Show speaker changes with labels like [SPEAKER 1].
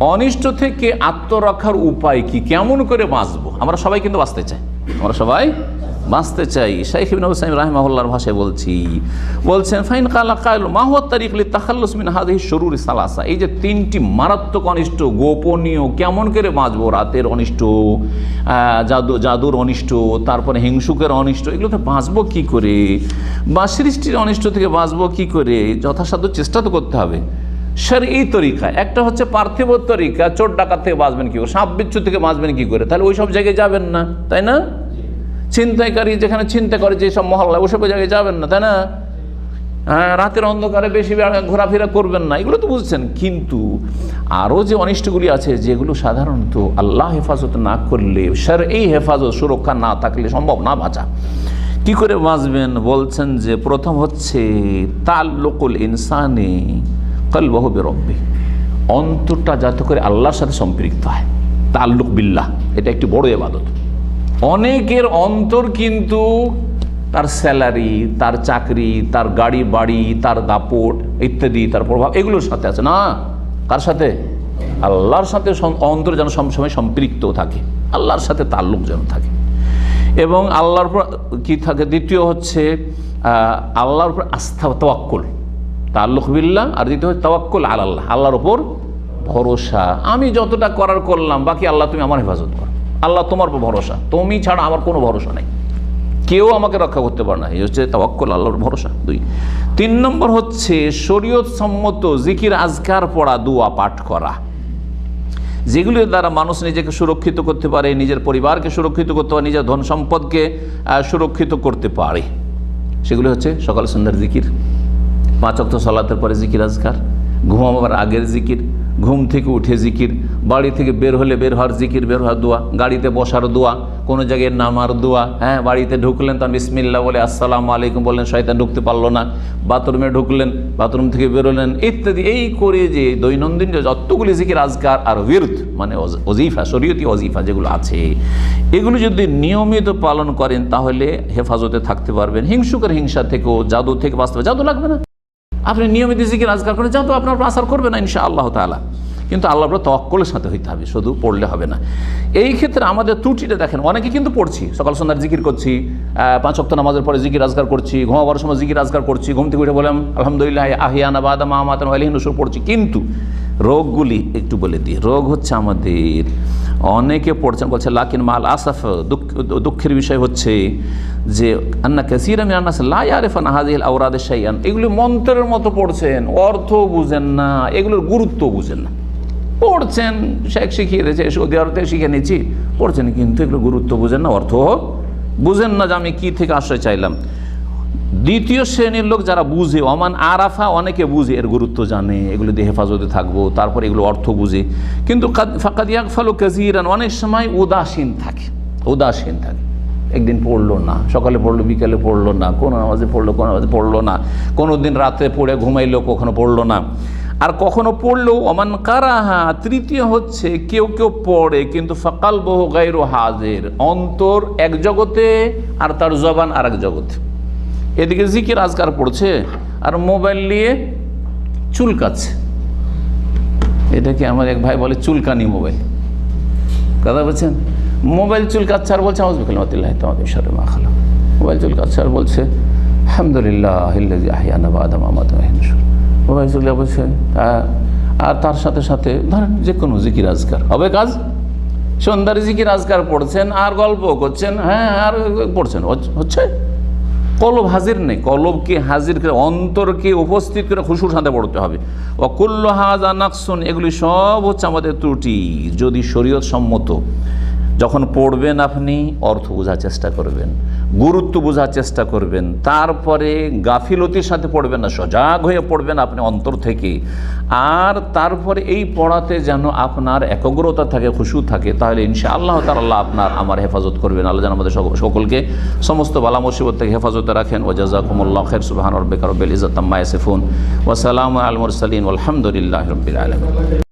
[SPEAKER 1] অনিষ্ট থেকে আত্মরক্ষার উপায় কি? কেমন করে বাঁচবো? আমরা সবাই কিন্তু বাঁচতে চাই। আমরা সবাই বাঁচতে চাই। শাইখ ইবিন হুসাইন রাহিমাহুল্লাহর ভাষায় বলছি, বলছেন, ফাইন কালা কায়ল মাহুয়া তারিকলি তাখাল্লুস মিন হাদিহি শরুর সালাসা। এই যে তিনটি মারাত্মক অনিষ্ট, গোপনীয়, কেমন করে বাঁচবো? রাতের অনিষ্ট জাদু, জাদুর অনিষ্ট, তারপরে হিংসুকের অনিষ্ট, এগুলো তো বাঁচবো কী করে? বা সৃষ্টির অনিষ্ট থেকে বাঁচবো কী করে? যথাসাধ্য চেষ্টা তো করতে হবে। স্যার এই তরিকা, একটা হচ্ছে পার্থিব তরিকা, চোর ডাকাত থেকে বাঁচবেন কী করে? সাপ বিচ্ছু থেকে বাঁচবেন কী করে? তাহলে ওই সব জায়গায় যাবেন না, তাই না? ছিনতাইকারী যেখানে চিন্তা করে যেসব মহল্লা ওসব জায়গায় যাবেন না, তাই না? হ্যাঁ রাতের অন্ধকারে বেশি ঘোরাফেরা করবেন না, এগুলো তো বুঝছেন। কিন্তু আরও যে অনিষ্টগুলি আছে, যেগুলো সাধারণত আল্লাহ হেফাজত না করলে স্যার এই হেফাজত সুরক্ষা না থাকলে সম্ভব না বাঁচা। কি করে বাঁচবেন? বলছেন যে প্রথম হচ্ছে, তাল্লুকুল ইনসানে কলবহ বেরব্বি। অন্তরটা যাতে করে আল্লাহর সাথে সম্পৃক্ত হয়। তাল্লুক বিল্লাহ, এটা একটি বড় এবাদত অনেকের অন্তর কিন্তু তার স্যালারি, তার চাকরি, তার গাড়ি, বাড়ি, তার দাপট ইত্যাদি, তার প্রভাব এগুলোর সাথে আছে। না, কার সাথে? আল্লাহর সাথে অন্তর যেন সবসময় সম্পৃক্ত থাকে। আল্লাহর সাথে তাল্লুক যেন থাকে। এবং আল্লাহর উপর কি থাকে? দ্বিতীয় হচ্ছে আল্লাহর উপর আস্থা তওয়াক্কুল। তাল্লুক বিল্লাহ, আর দ্বিতীয় হচ্ছে তওয়াক্কুল আল্লাহ আল্লাহর উপর ভরসা। আমি যতটা করার করলাম, বাকি আল্লাহ তুমি আমার হেফাজত করো। আল্লাহ তোমার উপর ভরসা। তুমি ছাড়া আমার কোনো ভরসা নেই। কেউ আমাকে রক্ষা করতে পারে না। এই হচ্ছে তাওয়াক্কুল আল্লাহর ভরসা, দুই। তিন নম্বর হচ্ছে শরীয়ত সম্মত জিকির, আজকার পড়া, দুয়া পাঠ করা। যেগুলির দ্বারা মানুষ নিজেকে সুরক্ষিত করতে পারে, নিজের পরিবারকে সুরক্ষিত করতে পারে, নিজের ধন সম্পদকে সুরক্ষিত করতে পারে। সেগুলি হচ্ছে সকাল সন্ধ্যার জিকির। পাঁচ অক্ত সলাতের পরে জিকির আজকার। ঘুমাবার আগের জিকির, ঘুম থেকে উঠে জিকির, বাড়ি থেকে বের হলে বের হওয়ার জিকির, বের হওয়ার দোয়া, গাড়িতে বসার দোয়া, কোনো জায়গায় নামার দোয়া হ্যাঁ বাড়িতে ঢুকলেন তখন বিসমিল্লা বলে আসসালামু আলাইকুম বললেন, শয়তান ঢুকতে পারল না। বাথরুমে ঢুকলেন, বাথরুম থেকে বেরোলেন ইত্যাদি, এই করে যে দৈনন্দিন যে যতগুলি জিকির আজকার আর বিরুদ মানে অজ- অজিফা শরীয়তি অজিফা যেগুলো আছে, এগুলো যদি নিয়মিত পালন করেন তাহলে হেফাজতে থাকতে পারবেন। হিংসুকের হিংসা থেকেও, জাদু থেকে বাঁচতে জাদু লাগবে না। আপনি নিয়মিত জিকির আজকার করেন তো আপনার আসার করবে না ইনশা আল্লাহ তালা কিন্তু আল্লাহর আপনার তক্কলের সাথে হইতে হবে, শুধু পড়লে হবে না। এই ক্ষেত্রে আমাদের ত্রুটিটা দেখেন, অনেকে কিন্তু পড়ছি, সকাল সন্ধ্যার জিকির করছি পাঁচ অক্ত নামাজের পরে জিকির আজগার করছি, ঘুমাবার সময় জিকির আজগার করছি, ঘুম থেকে উঠে বললাম, আলহামদুলিল্লাহ আহিয়ানা বাদামা মামাতান আলিহিন নসুর পড়ছি। কিন্তু রোগগুলি একটু বলে দিই। রোগ হচ্ছে আমাদের অনেকে পড়ছেন বলছে, লাকিন মাল আসাফ দুঃখ, দুঃখের বিষয় হচ্ছে যে, আন্না কাসির আমি আন্নাস লায়ারেফান হাজিল আওরাদের সাইয়ান এগুলি মন্ত্রের মতো পড়ছেন, অর্থ বুঝেন না, এগুলোর গুরুত্ব বুঝেন না। পড়ছেন, শেখ শিখিয়ে দিয়েছে সৌদি আরব শিখে নিয়েছি পড়ছেন, কিন্তু এগুলো গুরুত্ব বুঝেন না, অর্থ বুঝেন না যে আমি কী থেকে আশ্রয় চাইলাম। দ্বিতীয় শ্রেণির লোক যারা বুঝে অমান আরাফা, অনেকে বুঝে, এর গুরুত্ব জানে, এগুলো হেফাজতে থাকব, তারপর এগুলো অর্থ বুঝে। কিন্তু ফাকাদিয়াক ফালু কাজিরান অনেক সময় উদাসীন থাকে উদাসীন থাকে। একদিন পড়ল না, সকালে পড়ল, বিকালে পড়ল না, কোনো নামাজে পড়ল, কোনো নামাজে পড়ল না, কোনো দিন রাতে পড়ে ঘুমাইলো, কখনো পড়ল না। আর কখনো পড়লেও অমান কারাহা, তৃতীয় হচ্ছে কেউ কেউ পড়ে, কিন্তু ফাকাল বহু গাইরো হাজের, অন্তর এক জগতে আর তার জবান আর এক জগতে। এদিকে জিকির আজকার পড়ছে আর মোবাইল নিয়ে চুলকাচ্ছে। এটাকে আমার এক ভাই বলে চুলকানি মোবাইল? কথা বলছেন? মোবাইল চুলকাচ্ছে আর বলছে আউজ বিকাল মাতিল্লাহ তোমাদের ঈশ্বরে মা খালা মোবাইল চুলকাচ্ছে আর বলছে আলহামদুলিল্লাহ মোবাইল চুলকা বলছে আহ, আর তার সাথে সাথে ধরেন যে কোনো জিকির আজকার। হবে কাজ? সন্ধ্যার জিকির আজকার পড়ছেন আর গল্প করছেন হ্যাঁ আর পড়ছেন। হচ্ছে? কলব হাজির নেই, কলবকে হাজির করে অন্তরকে উপস্থিত করে খুশুর সাথে পড়তে হবে। অকুল্ল হাজা নাকসুন, এগুলি সব হচ্ছে আমাদের ত্রুটি। যদি শরীয়ত সম্মত, যখন পড়বেন আপনি, অর্থ বোঝার চেষ্টা করবেন। গুরুত্ব বোঝার চেষ্টা করবেন। তারপরে গাফিলতির সাথে পড়বেন না, সজাগ হয়ে পড়বেন আপনি অন্তর থেকে। আর তারপরে এই পড়াতে যেন আপনার একগ্রতা থাকে, খুশু থাকে, তাহলে ইনশা আল্লাহ তাল্লাহ আপনার আমার হেফাজত করবেন। আল্লাহ যেন আমাদের সকল- সকলকে সমস্ত বালা মুসিবত থেকে হেফাজতে রাখেন। ও জাজাকুমুল্লাহ খের সুবাহান রব্বিকার রব্বিল ইজ্জত আম্মা ইয়াসিফুন। ওয়া সালামু আল মুরসালিন। আলহামদুলিল্লাহ আলামিন।